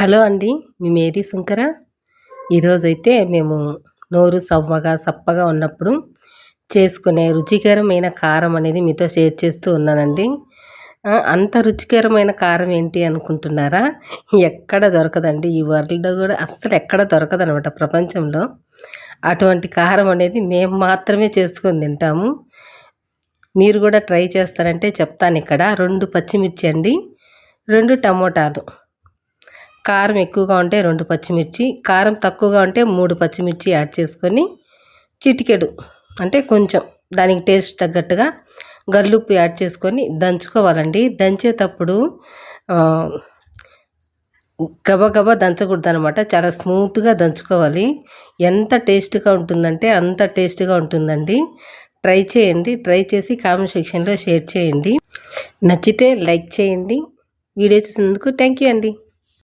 Hello అండి మీ Mary Shankara. ఈరోజైతే మేము నోరు సవ్వగా సప్పగా ఉన్నప్పుడు చేసుకునే రుచికరమైన కారం అనేది మీతో షేర్ చేస్తూ ఉన్నానండి. అంత రుచికరమైన కారం ఏంటి అనుకుంటున్నారా? ఎక్కడ దొరకదండి ఈ వరల్డ్ కూడా అస్సలు ఎక్కడ దొరకదనమాట ప్రపంచంలో. అటువంటి కారం అనేది మేము మాత్రమే చేసుకొని తింటాము. మీరు కూడా ట్రై చేస్తారంటే చెప్తాను ఇక్కడ. రెండు పచ్చిమిర్చి అండి రెండు టమోటాలు. కారం ఎక్కువగా ఉంటే రెండు పచ్చిమిర్చి కారం తక్కువగా ఉంటే మూడు పచ్చిమిర్చి యాడ్ చేసుకొని చిటికెడు అంటే కొంచెం దానికి టేస్ట్ తగ్గట్టుగా గల్లుప్పు యాడ్ చేసుకొని దంచుకోవాలండి. దంచేటప్పుడు ఆ, గబగబా దంచకూడదు అనమాట చాలా స్మూత్గా దంచుకోవాలి. ఎంత టేస్ట్గా ఉంటుందంటే అంత టేస్ట్గా ఉంటుందండి. ట్రై చేయండి. ట్రై చేసి కామెంట్ సెక్షన్లో షేర్ చేయండి. నచ్చితే లైక్ చేయండి. వీడియో చూసినందుకు థ్యాంక్ యూ అండి.